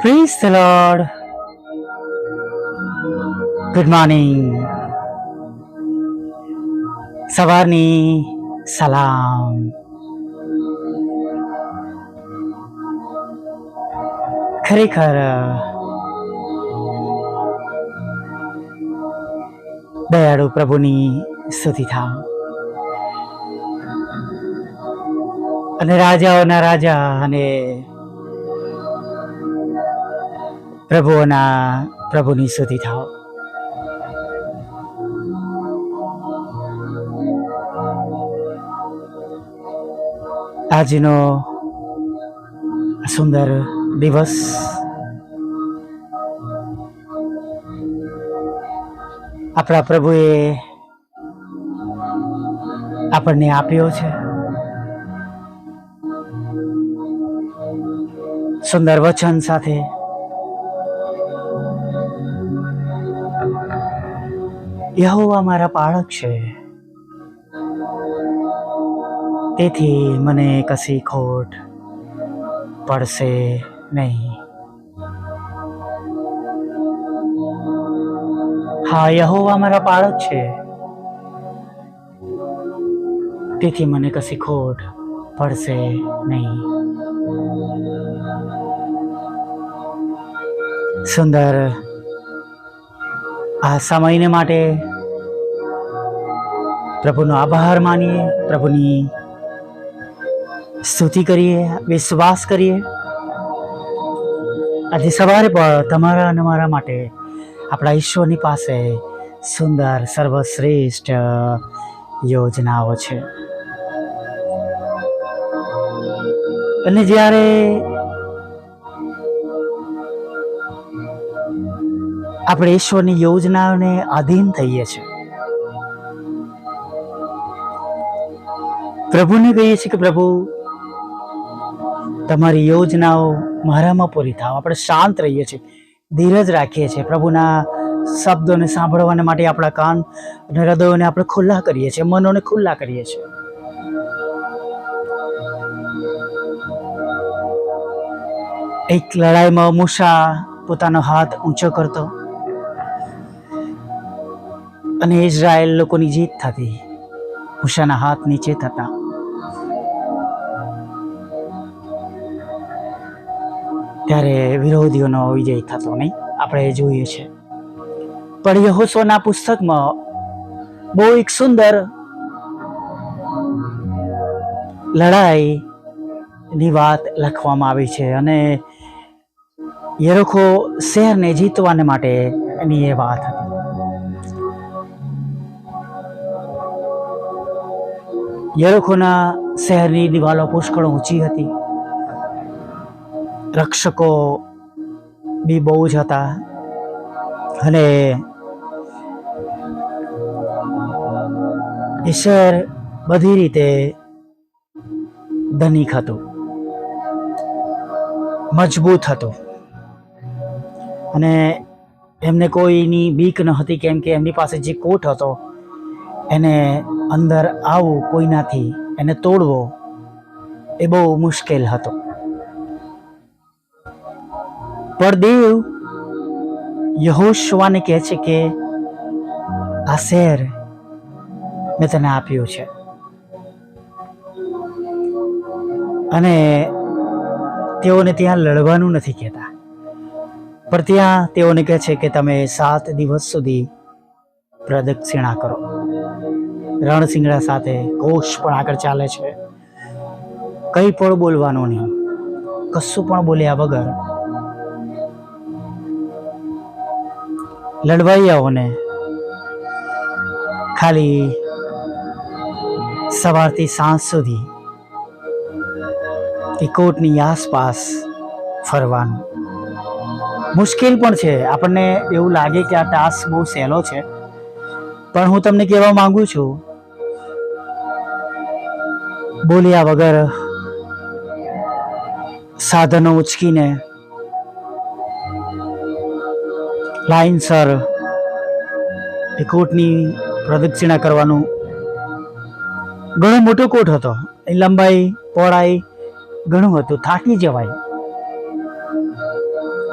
Praise the Lord. Good morning. સવારની સલામ ખરેખર દયાળુ પ્રભુની સ્તુતિ થાવ અને રાજાઓના રાજા અને પ્રભુઓના પ્રભુની સુધી થાવ આજનો સુંદર દિવસ આપણા પ્રભુએ આપણને આપ્યો છે. સુંદર વચન સાથે યહોવા મારા પાળક છે. તેથી મને કશી ખોટ પડશે નહીં. હા, યહોવા મારા પાળક છે. તેથી મને કશી ખોટ પડશે નહીં. સુંદર આ સમયને માટે પ્રભુનો આભાર માનીએ, પ્રભુની સ્તુતિ કરીએ, વિશ્વાસ કરીએ. આજે સવારે પણ તમારા અને મારા માટે આપણા ઈશ્વરની પાસે સુંદર, સર્વશ્રેષ્ઠ યોજનાઓ છે. અને જ્યારે આપણે ઈશ્વરની યોજનાઓને આધીન થઈએ છીએ. પ્રભુને કહીએ છીએ કે પ્રભુ, તમારી યોજનાઓ મારામાં પૂરી થાવ. આપણે શાંત રહીએ છીએ, ધીરજ રાખીએ છીએ. પ્રભુના શબ્દોને સાંભળવાને માટે આપણા કાન અને હૃદયોને આપણે ખુલ્લા કરીએ છીએ, મનોને ખુલ્લા કરીએ છીએ. એક લડાઈમાં મૂસા પોતાનો હાથ ઊંચો કરતો. અને ઇઝરાયલ લોકોની જીત થતી. મૂસાના હાથ નીચે થતા. ત્યારે વિરોધીઓનો વિજય થતો નહીં. આપણે જોઈએ છે. પણ યહોસોના પુસ્તકમાં બહુ એક સુંદર લડાઈની વાત લખવામાં આવી છે અને યરોખો શહેરને જીતવાને માટે એની એ વાત હતી. યરોખોના શહેરની દિવાલો પુષ્કળ ઊંચી હતી. રક્ષકો બી બહુ જ હતા. અને એ શહેર બધી રીતે ધનિક હતું. મજબૂત હતું. અને એમને કોઈની બીક ન હતી કેમ કે એમની પાસે જે કોટ હતો, એને અંદર આવવું કોઈનાથી એને તોડવો એ બહુ મુશ્કેલ હતો. પણ દેવ યહોશવાને કહે છે કે આ શહેર મેં તને આપ્યું છે. અને તેઓને ત્યાં લડવાનું નથી કહેતા. પણ ત્યાં તેઓને કહે છે કે તમે સાત દિવસ સુધી પ્રદક્ષિણા કરો. રણસિંગડા સાથે કોષ પણ આગળ ચાલે છે. કંઈ પણ બોલવાનું નહીં. કશું પણ બોલ્યા વગર લડવાઈયાઓને ખાલી સવારથી સાંજ સુધી એ કોટની આસપાસ ફરવાનું. મુશ્કેલ પણ છે. આપણને એવું લાગે કે આ ટાસ્ક બહુ સહેલો છે. પણ હું તમને કહેવા માગું છું બોલ્યા વગર સાધનો ઉચકીને લાઈનસર એ કોટની પ્રદક્ષિણા કરવાનું ઘણો મોટો કોટ હતો. એ લંબાઈ, પહોળાઈ ઘણું હતું, થાકી જવાય.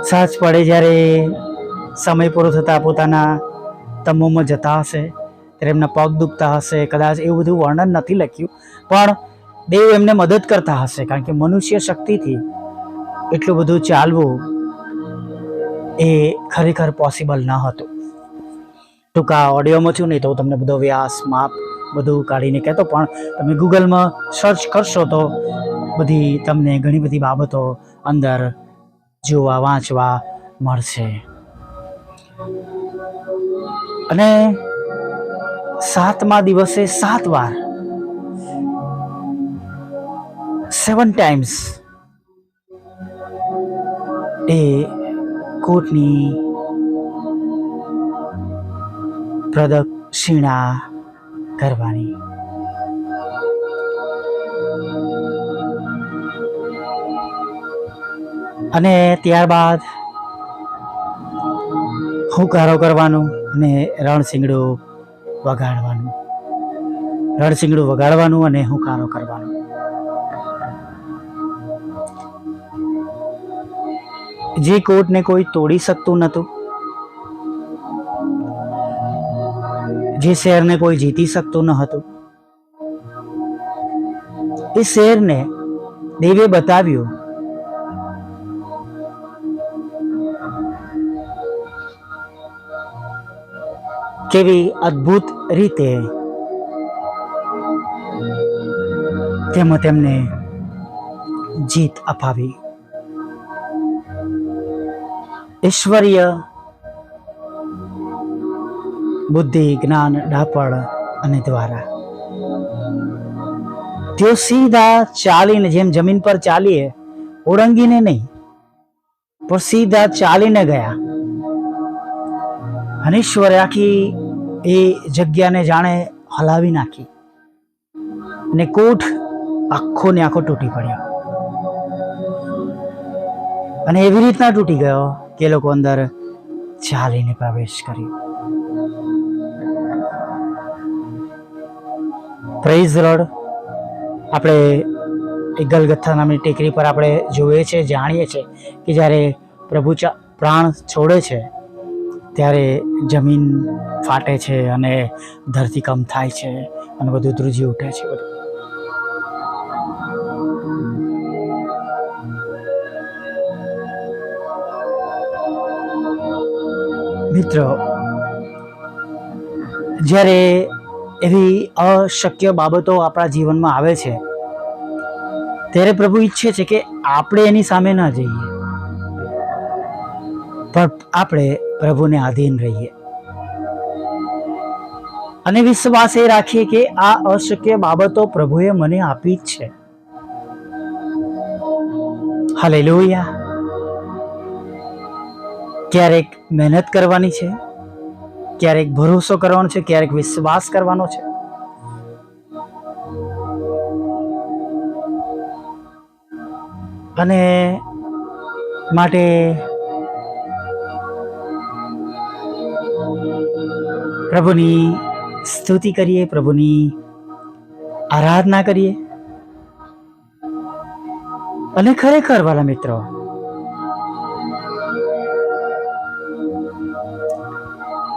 સાંજ પડે જ્યારે સમય પૂરો થતાં પોતાના તમોમાં જતા હશે, ત્યારે એમના પગ દુખતા હશે, કદાચ એવું બધું વર્ણન નથી લખ્યું. પણ દેવ એમને મદદ કરતા હશે, કારણ કે મનુષ્ય શક્તિથી એટલું બધું ચાલવું એ ખરેખર પોસિબલ ન હતું. ટૂંકા ઓડિયોમાં છું નહીં તો હું તમને બધો વ્યાસ, માપ બધું કાઢીને કહેતો, પણ તમે ગૂગલમાં સર્ચ કરશો તો બધી તમને ઘણી બધી બાબતો અંદર જોવા, વાંચવા મળશે. અને સાતમા દિવસે સાત વાર સેવન ટાઈમ્સ એ કોટની પ્રદક્ષિણા કરવાની અને ત્યારબાદ હુંકારો કરવાનું અને રણસિંગડું વગાડવાનું. રણસિંગડું વગાડવાનું અને હુંકારો કરવાનો. જે કોર્ટને કોઈ તોડી શકતું નહોતું, જે શહેરને કોઈ જીતી શકતું ન હતું. એ શહેરને દેવે બતાવ્યું કેવી અદ્ભુત રીતે તેમાં તેમને જીત અપાવી. ઈશ્વરીય બુદ્ધિ, જ્ઞાન, ડાપણ અને દ્વારા. તેઓ સીધા ચાલીને જેમ જમીન પર ચાલીએ, ઓળંગીને નહીં, પણ સીધા ચાલીને ગયા. અને ઈશ્વરે આખી એ જગ્યાને જાણે હલાવી નાખી. અને કોઠ આખો ને આખો તૂટી પડ્યો. અને એવી રીતના તૂટી ગયો. કે લોકો અંદર ચાલીને પ્રવેશ કર્યો પ્રેઝ રોડ આપણે એ નામની ટેકરી પર આપણે જોઈએ છે, જાણીએ છીએ કે જ્યારે પ્રભુ પ્રાણ છોડે છે, ત્યારે જમીન ફાટે છે અને ધરતીકંપ થાય છે અને બધું ધ્રુજી ઉઠે છે બધું. મિત્રો, જ્યારે એવી અશક્ય બાબતો આપણા જીવનમાં આવે છે, ત્યારે પ્રભુ ઈચ્છે છે કે આપણે એની સામે ના જઈએ. પણ આપણે પ્રભુને આધીન રહીએ. અને વિશ્વાસ એ રાખીએ કે આ અશક્ય બાબતો પ્રભુએ મને આપી જ છે. હાલેલુયા. ક્યારેક મહેનત કરવાની છે, ક્યારેક ભરોસો કરવાનો છે, ક્યારેક વિશ્વાસ કરવાનો છે. અને માટે પ્રભુની સ્તુતિ કરીએ, પ્રભુની આરાધના કરીએ. અને ખરેખર વાલા મિત્રો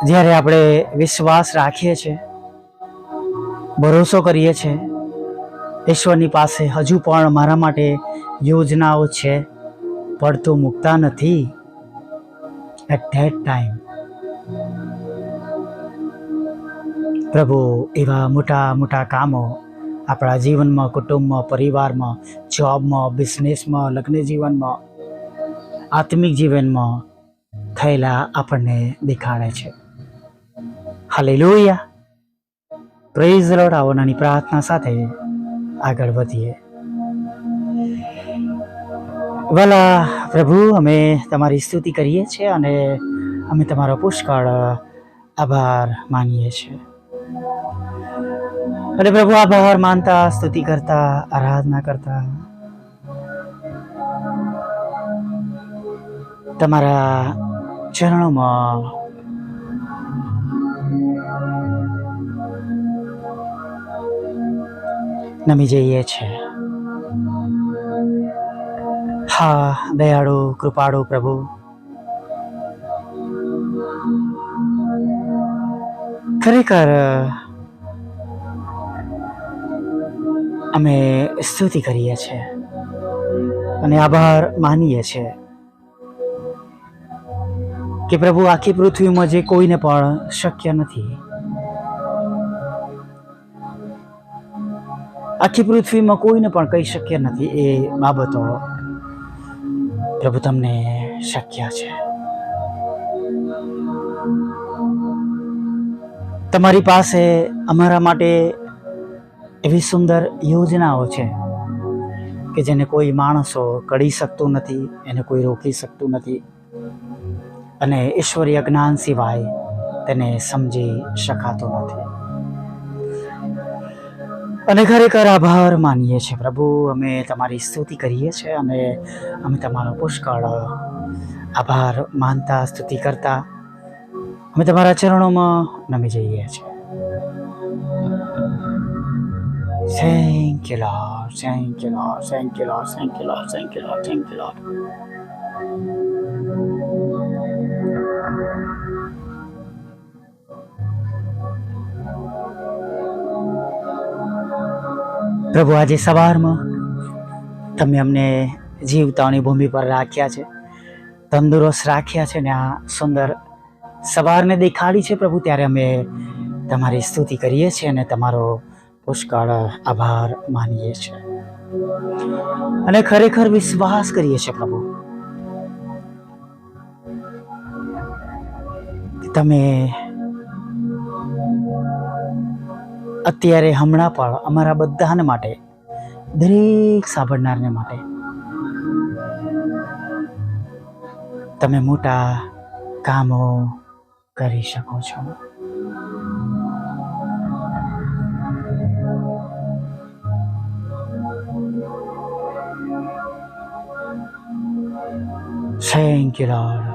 જ્યારે આપણે વિશ્વાસ રાખીએ છીએ, ભરોસો કરીએ છીએ, ઈશ્વરની પાસે હજુ પણ મારા માટે યોજનાઓ છે પડતું મૂકતા નથી. એટ ધેટ ટાઈમ પ્રભુ, એવા મોટા મોટા કામો આપણા જીવનમાં, કુટુંબમાં, પરિવારમાં, જોબમાં બિઝનેસમાં લગ્ન જીવનમાં, આત્મિક જીવનમાં થયેલા આપણને દેખાડે છે. હાલેલુયા. પ્રેઝ લોર્ડ આવો નાની પ્રાર્થના સાથે આગળ વધીએ. વાલા પ્રભુ, અમે તમારી સ્તુતિ કરીએ છીએ અને અમે તમારો પુષ્કળ આભાર માનીએ છીએ. અને પ્રભુ, આભાર માનતા, સ્તુતિ કરતા, આરાધના કરતા. તમારા ચરણોમાં નમી જઈએ છીએ હા, દયાળુ, કૃપાળુ પ્રભુ. ખરેખર, અમે સ્તુતિ કરીએ છીએ અને આભાર માનીએ છીએ કે પ્રભુ આખી પૃથ્વીમાં જે કોઈને પણ શક્ય નથી આખી પૃથ્વીમાં કોઈને પણ કહી શક્ય નથી એ બાબતો પ્રભુ તમને શક્ય છે. તમારી પાસે અમારા માટે એવી સુંદર યોજનાઓ છે કે જેને કોઈ માણસો કડી શકતું નથી, એને કોઈ રોકી શકતું નથી અને ઈશ્વરીય જ્ઞાન સિવાય તેને સમજી શકાતું નથી. અને ખરેખર આભાર માનીએ છીએ, પ્રભુ. અમે તમારી સ્તુતિ કરીએ છીએ અને અમે તમારો પુષ્કળ આભાર માનતા, સ્તુતિ કરતા અમે તમારા ચરણોમાં નમી જઈએ છીએ. Thank you lord thank you lord thank you lord પ્રભુ, આજે સવારમાં તમે અમને જીવતાની ભૂમિ પર રાખ્યા છે. તંદુરસ્ત રાખ્યા છે ને આ સુંદર સવારને દેખાડી છે પ્રભુ, ત્યારે અમે તમારી સ્તુતિ કરીએ છીએ અને તમારો પુષ્કળ આભાર માનીએ છીએ. અને ખરેખર વિશ્વાસ કરીએ છીએ પ્રભુ તમે અત્યારે હમણાં પણ અમારા બધાને માટે દરેક સાંભળનારને માટે તમે મોટા કામો કરી શકો છો Thank you, Lord.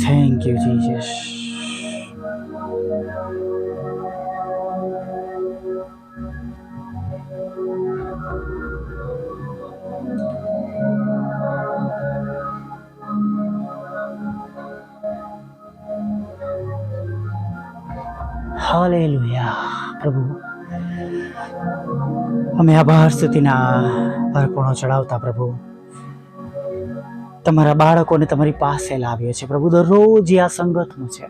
Thank you, Jesus. પ્રભુ. અમે આભાર સ્તુતિના અર્પણો ચડાવતા પ્રભુ. તમારા બાળકોને તમારી પાસે લાવીએ છીએ પ્રભુ. દરરોજ આ સંગતનું છે.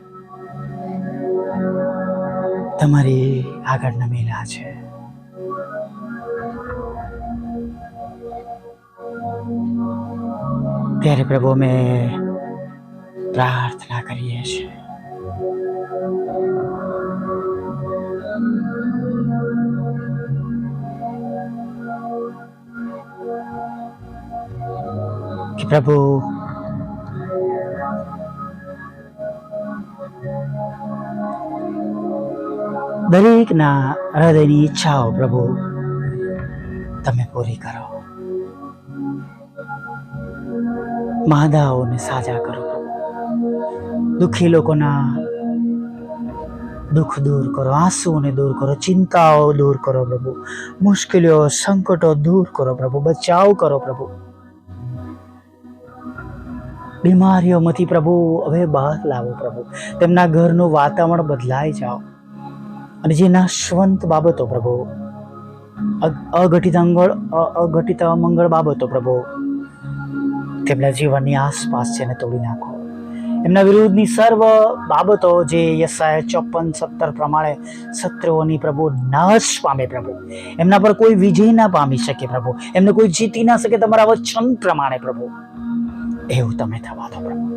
તમારી આગળના મેલા છે. ત્યારે પ્રભુ અમે પ્રાર્થના કરીએ છીએ. કે પ્રભુ દરેકના હૃદયની ઈચ્છાઓ પ્રભુ, તમે પૂરી કરો. માદાઓને સાજા કરો દુઃખી લોકોના દુઃખ દૂર કરો, આંસુઓને દૂર કરો, ચિંતાઓ દૂર કરો પ્રભુ. મુશ્કેલીઓ, સંકટો દૂર કરો પ્રભુ, બચાવ કરો પ્રભુ. બીમારીઓમાંથી પ્રભુ, હવે બહાર લાવો પ્રભુ. તેમના ઘરનું વાતાવરણ બદલાઈ જાઓ. અને જે નાશવંત બાબતો પ્રભુ અઘટિત અંગળ અઘટિત અમંગળ બાબતો પ્રભુ, તેમના જીવનની આસપાસ છે એને તોડી નાખો. એમના વિરુદ્ધની સર્વ બાબતો જે યસાય ચોપન, સત્તર પ્રમાણે શત્રુઓની પ્રભુ નાશ પામે પ્રભુ. એમના પર કોઈ વિજય ના પામી શકે પ્રભુ. એમને કોઈ જીતી ના શકે તમારા વચન પ્રમાણે પ્રભુ. એવું તમે થવા દો પ્રભુ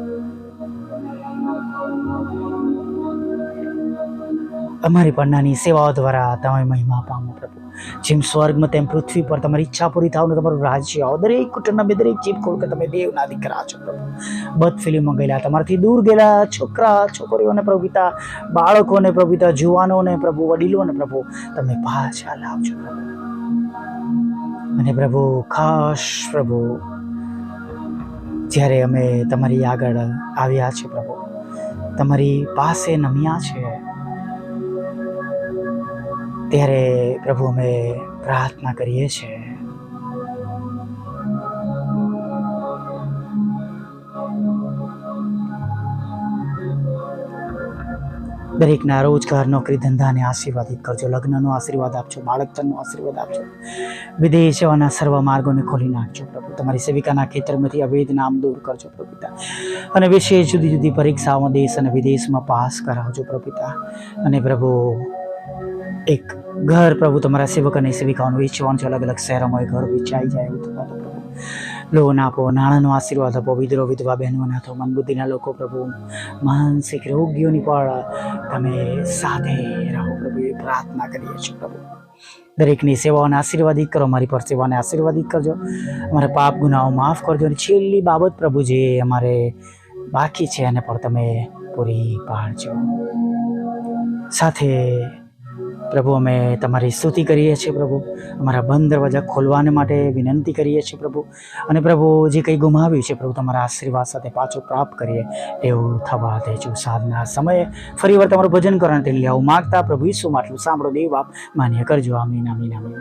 અમારી પન્નાની સેવાઓ દ્વારા તમે મહિમા પામો પ્રભુ. જેમ સ્વર્ગમાં તેમ પૃથ્વી પર તમારી ઈચ્છા પૂરી થાવ તમારું રાજ્ય આવો. દરેક કુટુંબના દરેક જીભ ખોલ કે તમે દેવના દીકરા છો પ્રભુ. બદ ફિલ્મમાં ગયેલા તમારાથી દૂર ગયેલા છોકરા, છોકરીઓને પ્રભુતા બાળકોને પ્રભુતા જુવાનોને પ્રભુ, વડીલોને પ્રભુ, તમે પાછા લાવજો પ્રભુ. અને પ્રભુ, ખાસ પ્રભુ જ્યારે અમે તમારી આગળ આવ્યા છે પ્રભુ, તમારી પાસે નમ્યા છે, ત્યારે પ્રભુ અમે પ્રાર્થના કરીએ છીએ. દરેકના રોજગાર, નોકરી, ધંધાને આશીર્વાદિત કરજો. લગ્નનો આશીર્વાદ આપજો બાળકતનનો આશીર્વાદ આપજો. વિદેશ સર્વ માર્ગોને ખોલી નાખજો પ્રભુ. તમારી સેવિકાના ખેતરમાંથી અવૈધ નામ દૂર કરજો પ્રભુતા. અને વિશેષ જુદી જુદી પરીક્ષાઓમાં દેશ અને વિદેશમાં પાસ કરાવજો પ્રભુતા. અને પ્રભુ, એક ઘર પ્રભુ તમારા સેવક અને સેવિકાઓનું વેચવાનું છે. અલગ અલગ શહેરોમાં એ ઘર વેચાઈ જાય એવું થવા પ્રભુ. લોન આપો, નાણાંનો આશીર્વાદ આપો વિદ્રો વિધવા બહેનો નાથો મન બુદ્ધિના લોકો પ્રભુ, માનસિક રોગીઓની પણ તમે સાથે રહો પ્રભુ, એ પ્રાર્થના કરીએ છીએ પ્રભુ. દરેકની સેવાઓને આશીર્વાદિત કરો મારી પર સેવાને આશીર્વાદિત કરજો. અમારા પાપ ગુનાઓ માફ કરજો અને છેલ્લી બાબત પ્રભુ જે અમારે બાકી છે એને પણ તમે પૂરી પાડજો. સાથે પ્રભુ, અમે તમારી સ્તુતિ કરીએ છીએ પ્રભુ. અમારા બંધ દરવાજા ખોલવાને માટે વિનંતી કરીએ છીએ પ્રભુ. અને પ્રભુ, જે કંઈ ગુમાવ્યું છે પ્રભુ, તમારા આશીર્વાદ સાથે પાછું પ્રાપ્ત કરીએ. એવું થવા દેજો સાધના સમયે. ફરી વાર તમારું ભજન કરવાને તે લેવું માગતા પ્રભુ ઈસુ માટલું સાંભળો, દેવ બાપ માન્ય કરજો. આમીન આમીન આમીન.